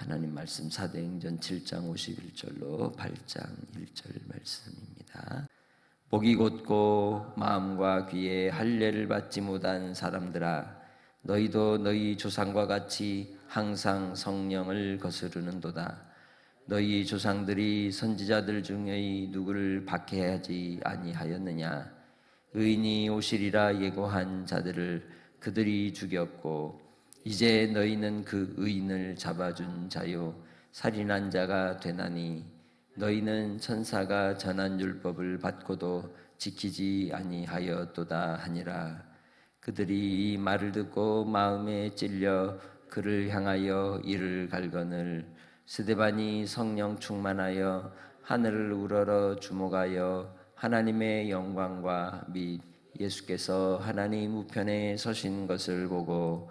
하나님 말씀 사도행전 7장 51절로 8장 1절 말씀입니다. 복이 곧고 마음과 귀에 할례를 받지 못한 사람들아 너희도 너희 조상과 같이 항상 성령을 거스르는도다. 너희 조상들이 선지자들 중의 누구를 박해하지 아니하였느냐? 의인이 오시리라 예고한 자들을 그들이 죽였고 이제 너희는 그 의인을 잡아준 자요. 살인한 자가 되나니 너희는 천사가 전한 율법을 받고도 지키지 아니하였도다 하니라. 그들이 이 말을 듣고 마음에 찔려 그를 향하여 이를 갈거늘. 스데반이 성령 충만하여 하늘을 우러러 주목하여 하나님의 영광과 및 예수께서 하나님 우편에 서신 것을 보고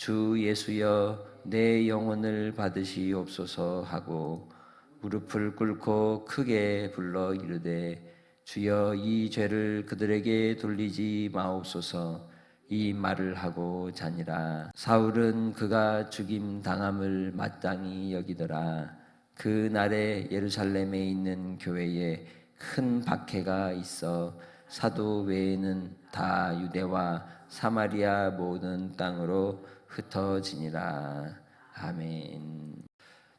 주 예수여 내 영혼을 받으시옵소서 하고 무릎을 꿇고 크게 불러 이르되 주여 이 죄를 그들에게 돌리지 마옵소서. 이 말을 하고 자니라. 사울은 그가 죽임 당함을 마땅히 여기더라. 그 날에 예루살렘에 있는 교회에 큰 박해가 있어 사도 외에는 다 유대와 사마리아 모든 땅으로 흩어지니라 아멘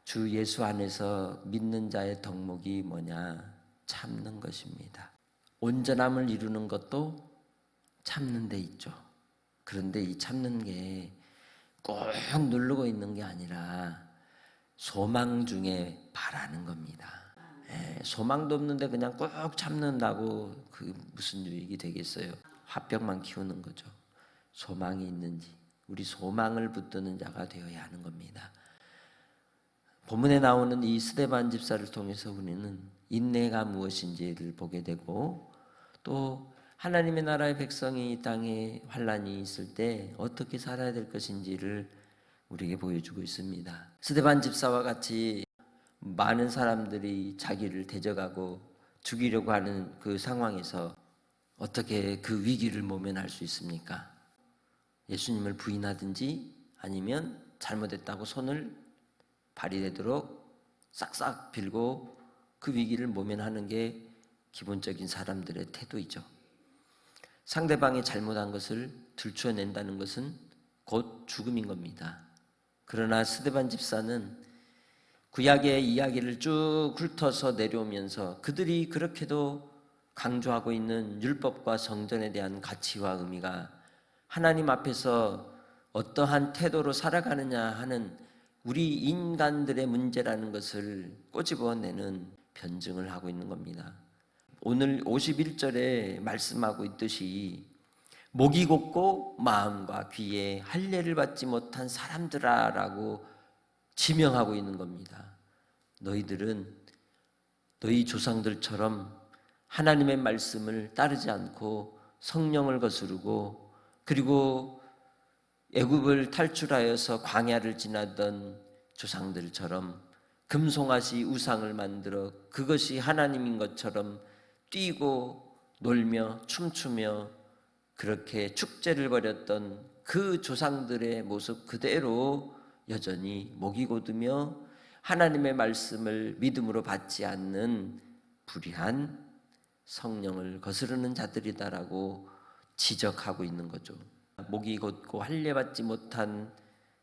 주 예수 안에서 믿는 자의 덕목이 뭐냐 참는 것입니다 온전함을 이루는 것도 참는 데 있죠 그런데 이 참는 게 꼭 누르고 있는 게 아니라 소망 중에 바라는 겁니다. 예, 소망도 없는데 그냥 꼭 참는다고 그 무슨 유익이 되겠어요? 화병만 키우는 거죠. 소망이 있는지 우리 소망을 붙드는 자가 되어야 하는 겁니다. 본문에 나오는 이 스데반 집사를 통해서 우리는 인내가 무엇인지를 보게 되고 또 하나님의 나라의 백성이 이 땅에 환란이 있을 때 어떻게 살아야 될 것인지를 우리에게 보여주고 있습니다. 스데반 집사와 같이 많은 사람들이 자기를 대적하고 죽이려고 하는 그 상황에서 어떻게 그 위기를 모면할 수 있습니까? 예수님을 부인하든지 아니면 잘못했다고 손을 발휘되도록 싹싹 빌고 그 위기를 모면하는 게 기본적인 사람들의 태도이죠. 상대방이 잘못한 것을 들추어낸다는 것은 곧 죽음인 겁니다. 그러나 스데반 집사는 구약의 이야기를 쭉 훑어서 내려오면서 그들이 그렇게도 강조하고 있는 율법과 성전에 대한 가치와 의미가 하나님 앞에서 어떠한 태도로 살아가느냐 하는 우리 인간들의 문제라는 것을 꼬집어내는 변증을 하고 있는 겁니다. 오늘 51절에 말씀하고 있듯이 목이 곱고 마음과 귀에 할례를 받지 못한 사람들아라고 지명하고 있는 겁니다. 너희들은 너희 조상들처럼 하나님의 말씀을 따르지 않고 성령을 거스르고 그리고 애굽을 탈출하여서 광야를 지나던 조상들처럼 금송아지 우상을 만들어 그것이 하나님인 것처럼 뛰고 놀며 춤추며 그렇게 축제를 벌였던 그 조상들의 모습 그대로 여전히 목이 곧으며 하나님의 말씀을 믿음으로 받지 않는 불의한 성령을 거스르는 자들이다라고 지적하고 있는 거죠. 목이 곧고 할례 받지 못한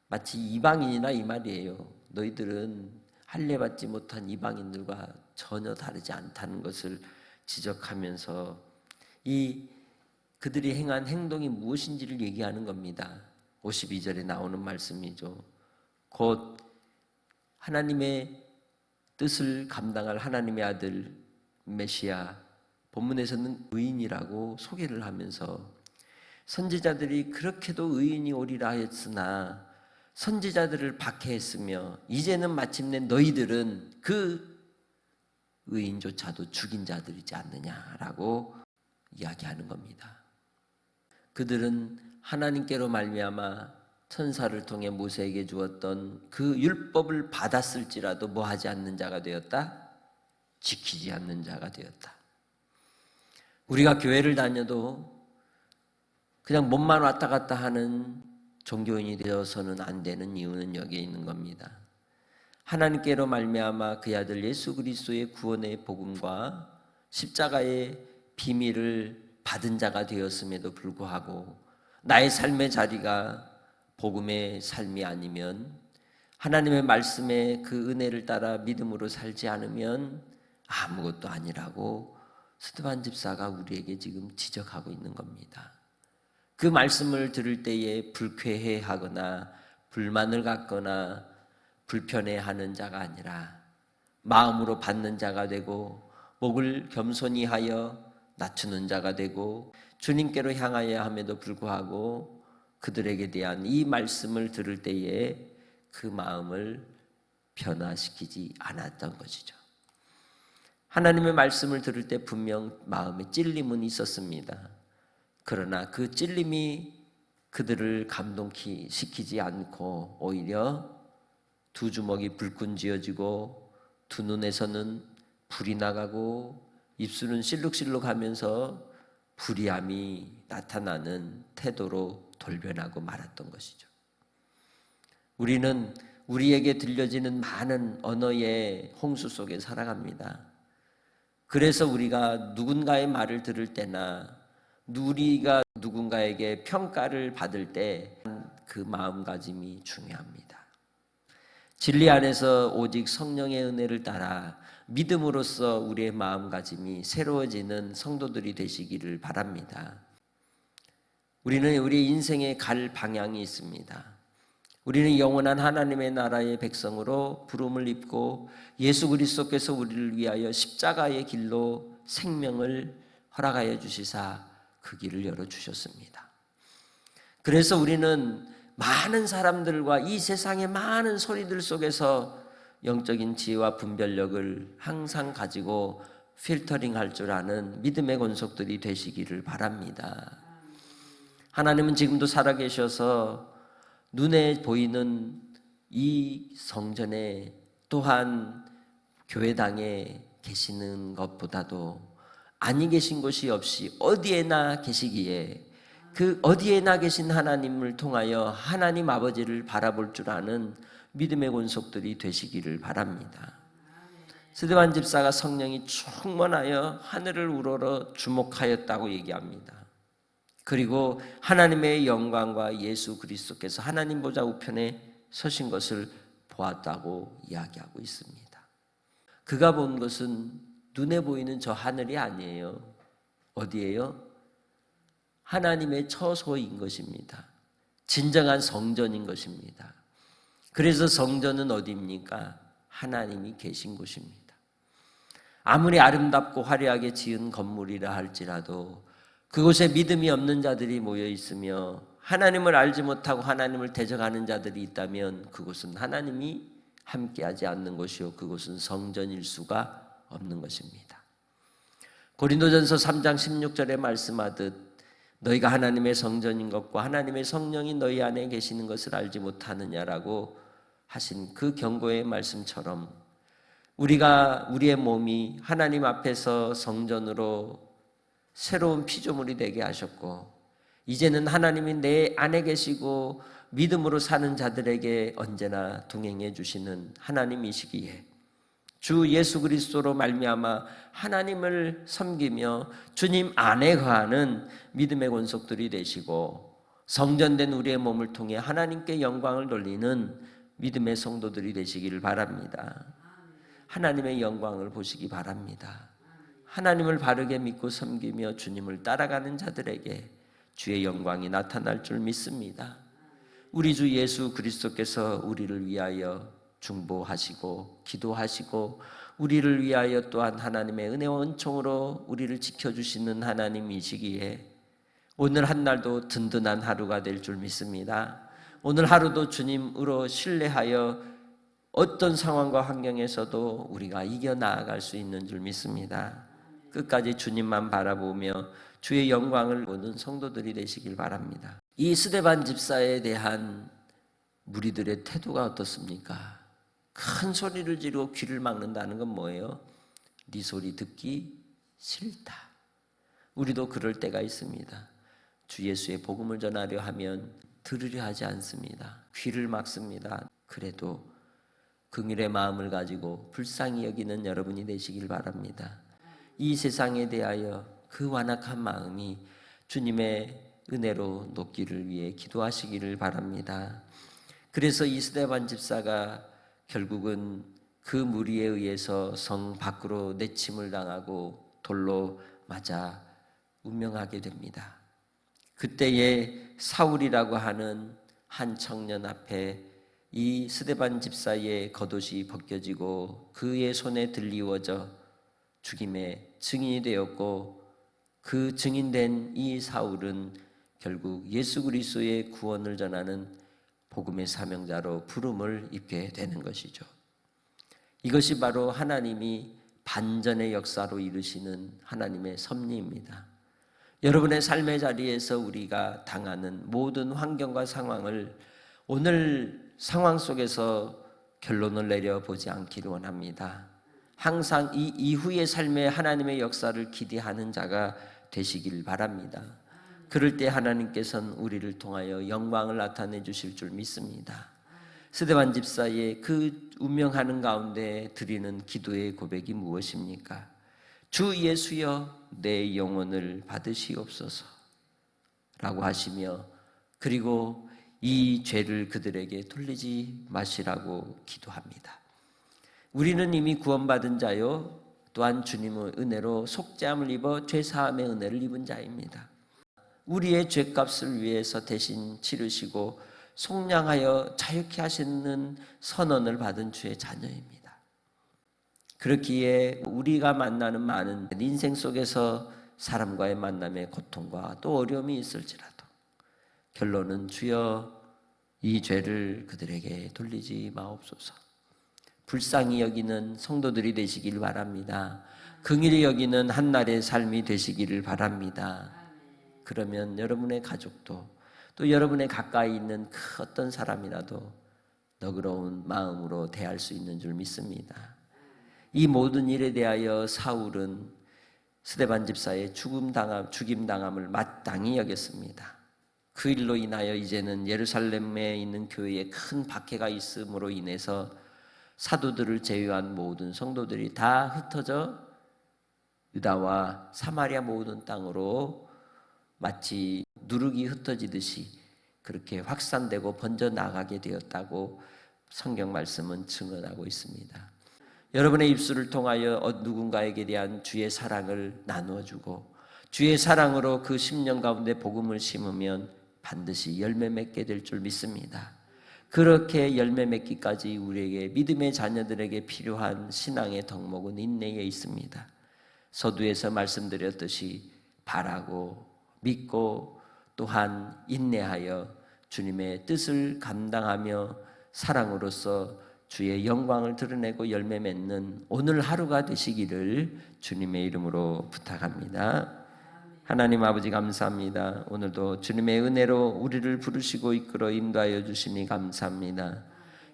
마치 이방인이나 이 말이에요. 너희들은 할례 받지 못한 이방인들과 전혀 다르지 않다는 것을 지적하면서 이 그들이 행한 행동이 무엇인지를 얘기하는 겁니다. 52절에 나오는 말씀이죠. 곧 하나님의 뜻을 감당할 하나님의 아들 메시아 본문에서는 의인이라고 소개를 하면서 선지자들이 그렇게도 의인이 오리라 했으나 선지자들을 박해했으며 이제는 마침내 너희들은 그 의인조차도 죽인 자들이지 않느냐라고 이야기하는 겁니다. 그들은 하나님께로 말미암아 천사를 통해 모세에게 주었던 그 율법을 받았을지라도 뭐 하지 않는 자가 되었다? 지키지 않는 자가 되었다. 우리가 교회를 다녀도 그냥 몸만 왔다 갔다 하는 종교인이 되어서는 안 되는 이유는 여기에 있는 겁니다. 하나님께로 말미암아 그 아들 예수 그리스도의 구원의 복음과 십자가의 비밀을 받은 자가 되었음에도 불구하고 나의 삶의 자리가 복음의 삶이 아니면 하나님의 말씀에 그 은혜를 따라 믿음으로 살지 않으면 아무것도 아니라고 스테반 집사가 우리에게 지금 지적하고 있는 겁니다. 그 말씀을 들을 때에 불쾌해 하거나 불만을 갖거나 불편해 하는 자가 아니라 마음으로 받는 자가 되고 목을 겸손히 하여 낮추는 자가 되고 주님께로 향하여 함에도 불구하고 그들에게 대한 이 말씀을 들을 때에 그 마음을 변화시키지 않았던 것이죠. 하나님의 말씀을 들을 때 분명 마음에 찔림은 있었습니다. 그러나 그 찔림이 그들을 감동시키지 않고 오히려 두 주먹이 불끈 쥐어지고 두 눈에서는 불이 나가고 입술은 실룩실룩 하면서 불이함이 나타나는 태도로 돌변하고 말았던 것이죠. 우리는 우리에게 들려지는 많은 언어의 홍수 속에 살아갑니다. 그래서 우리가 누군가의 말을 들을 때나 우리가 누군가에게 평가를 받을 때 그 마음가짐이 중요합니다. 진리 안에서 오직 성령의 은혜를 따라 믿음으로써 우리의 마음가짐이 새로워지는 성도들이 되시기를 바랍니다. 우리는 우리 인생에 갈 방향이 있습니다. 우리는 영원한 하나님의 나라의 백성으로 부름을 입고 예수 그리스도께서 우리를 위하여 십자가의 길로 생명을 허락하여 주시사 그 길을 열어 주셨습니다. 그래서 우리는 많은 사람들과 이 세상의 많은 소리들 속에서 영적인 지혜와 분별력을 항상 가지고 필터링 할 줄 아는 믿음의 권속들이 되시기를 바랍니다. 하나님은 지금도 살아계셔서 눈에 보이는 이 성전에 또한 교회당에 계시는 것보다도 아니 계신 곳이 없이 어디에나 계시기에 그 어디에나 계신 하나님을 통하여 하나님 아버지를 바라볼 줄 아는 믿음의 권속들이 되시기를 바랍니다. 스데반 집사가 성령이 충만하여 하늘을 우러러 주목하였다고 얘기합니다. 그리고 하나님의 영광과 예수 그리스도께서 하나님 보좌 우편에 서신 것을 보았다고 이야기하고 있습니다. 그가 본 것은 눈에 보이는 저 하늘이 아니에요. 어디예요? 하나님의 처소인 것입니다. 진정한 성전인 것입니다. 그래서 성전은 어디입니까? 하나님이 계신 곳입니다. 아무리 아름답고 화려하게 지은 건물이라 할지라도 그곳에 믿음이 없는 자들이 모여 있으며 하나님을 알지 못하고 하나님을 대적하는 자들이 있다면 그곳은 하나님이 함께하지 않는 것이요 그곳은 성전일 수가 없는 것입니다. 고린도전서 3장 16절에 말씀하듯 너희가 하나님의 성전인 것과 하나님의 성령이 너희 안에 계시는 것을 알지 못하느냐라고 하신 그 경고의 말씀처럼 우리가 우리의 몸이 하나님 앞에서 성전으로 새로운 피조물이 되게 하셨고 이제는 하나님이 내 안에 계시고 믿음으로 사는 자들에게 언제나 동행해 주시는 하나님이시기에 주 예수 그리스도로 말미암아 하나님을 섬기며 주님 안에 거하는 믿음의 권속들이 되시고 성전된 우리의 몸을 통해 하나님께 영광을 돌리는 믿음의 성도들이 되시기를 바랍니다. 하나님의 영광을 보시기 바랍니다. 하나님을 바르게 믿고 섬기며 주님을 따라가는 자들에게 주의 영광이 나타날 줄 믿습니다. 우리 주 예수 그리스도께서 우리를 위하여 중보하시고 기도하시고 우리를 위하여 또한 하나님의 은혜와 은총으로 우리를 지켜주시는 하나님이시기에 오늘 한 날도 든든한 하루가 될 줄 믿습니다. 오늘 하루도 주님으로 신뢰하여 어떤 상황과 환경에서도 우리가 이겨 나아갈 수 있는 줄 믿습니다. 끝까지 주님만 바라보며 주의 영광을 보는 성도들이 되시길 바랍니다. 이 스데반 집사에 대한 무리들의 태도가 어떻습니까? 큰 소리를 지르고 귀를 막는다는 건 뭐예요? 네 소리 듣기 싫다. 우리도 그럴 때가 있습니다. 주 예수의 복음을 전하려 하면 들으려 하지 않습니다. 귀를 막습니다. 그래도 긍휼의 마음을 가지고 불쌍히 여기는 여러분이 되시길 바랍니다. 이 세상에 대하여 그 완악한 마음이 주님의 은혜로 높기를 위해 기도하시기를 바랍니다. 그래서 이스데반 집사가 결국은 그 무리에 의해서 성 밖으로 내침을 당하고 돌로 맞아 운명하게 됩니다. 그때에 사울이라고 하는 한 청년 앞에 이 스데반 집사의 겉옷이 벗겨지고 그의 손에 들리워져 죽임의 증인이 되었고 그 증인된 이 사울은 결국 예수 그리스도의 구원을 전하는 복음의 사명자로 부름을 입게 되는 것이죠. 이것이 바로 하나님이 반전의 역사로 이루시는 하나님의 섭리입니다. 여러분의 삶의 자리에서 우리가 당하는 모든 환경과 상황을 오늘 상황 속에서 결론을 내려보지 않기를 원합니다. 항상 이 이후의 삶에 하나님의 역사를 기대하는 자가 되시길 바랍니다. 그럴 때 하나님께서는 우리를 통하여 영광을 나타내 주실 줄 믿습니다. 스데반 집사의 그 운명하는 가운데 드리는 기도의 고백이 무엇입니까? 주 예수여 내 영혼을 받으시옵소서 라고 하시며 그리고 이 죄를 그들에게 돌리지 마시라고 기도합니다. 우리는 이미 구원받은 자요 또한 주님의 은혜로 속죄함을 입어 죄 사함의 은혜를 입은 자입니다. 우리의 죄값을 위해서 대신 치르시고 속량하여 자유케 하시는 선언을 받은 주의 자녀입니다. 그렇기에 우리가 만나는 많은 인생 속에서 사람과의 만남의 고통과 또 어려움이 있을지라도 결론은 주여 이 죄를 그들에게 돌리지 마옵소서. 불쌍히 여기는 성도들이 되시길 바랍니다. 긍일히 여기는 한날의 삶이 되시기를 바랍니다. 그러면 여러분의 가족도 또 여러분의 가까이 있는 그 어떤 사람이라도 너그러운 마음으로 대할 수 있는 줄 믿습니다. 이 모든 일에 대하여 사울은 스데반 집사의 죽음 당함, 죽임 당함을 마땅히 여겼습니다. 그 일로 인하여 이제는 예루살렘에 있는 교회에 큰 박해가 있음으로 인해서 사도들을 제외한 모든 성도들이 다 흩어져 유다와 사마리아 모든 땅으로 마치 누룩이 흩어지듯이 그렇게 확산되고 번져 나가게 되었다고 성경 말씀은 증언하고 있습니다. 여러분의 입술을 통하여 어, 누군가에게 대한 주의 사랑을 나누어 주고 주의 사랑으로 그 심령 가운데 복음을 심으면 반드시 열매 맺게 될 줄 믿습니다. 그렇게 열매 맺기까지 우리에게 믿음의 자녀들에게 필요한 신앙의 덕목은 인내에 있습니다. 서두에서 말씀드렸듯이 바라고 믿고 또한 인내하여 주님의 뜻을 감당하며 사랑으로서 주의 영광을 드러내고 열매 맺는 오늘 하루가 되시기를 주님의 이름으로 부탁합니다. 하나님 아버지 감사합니다. 오늘도 주님의 은혜로 우리를 부르시고 이끌어 인도하여 주시니 감사합니다.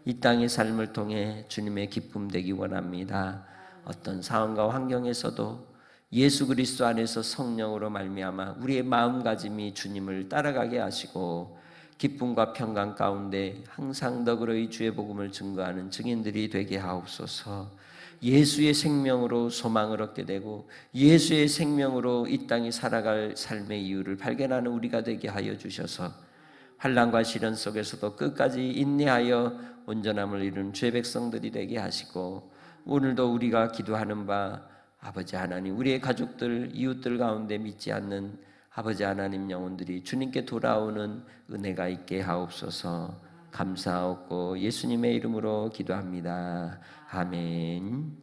이 땅의 삶을 통해 주님의 기쁨 되기 원합니다. 어떤 상황과 환경에서도 예수 그리스도 안에서 성령으로 말미암아 우리의 마음가짐이 주님을 따라가게 하시고 기쁨과 평강 가운데 항상 너그러이 주의 복음을 증거하는 증인들이 되게 하옵소서. 예수의 생명으로 소망을 얻게 되고 예수의 생명으로 이 땅이 살아갈 삶의 이유를 발견하는 우리가 되게 하여 주셔서 환란과 시련 속에서도 끝까지 인내하여 온전함을 이룬 죄 백성들이 되게 하시고 오늘도 우리가 기도하는 바 아버지 하나님 우리의 가족들 이웃들 가운데 믿지 않는 아버지 하나님 영혼들이 주님께 돌아오는 은혜가 있게 하옵소서 감사하고 예수님의 이름으로 기도합니다. 아멘.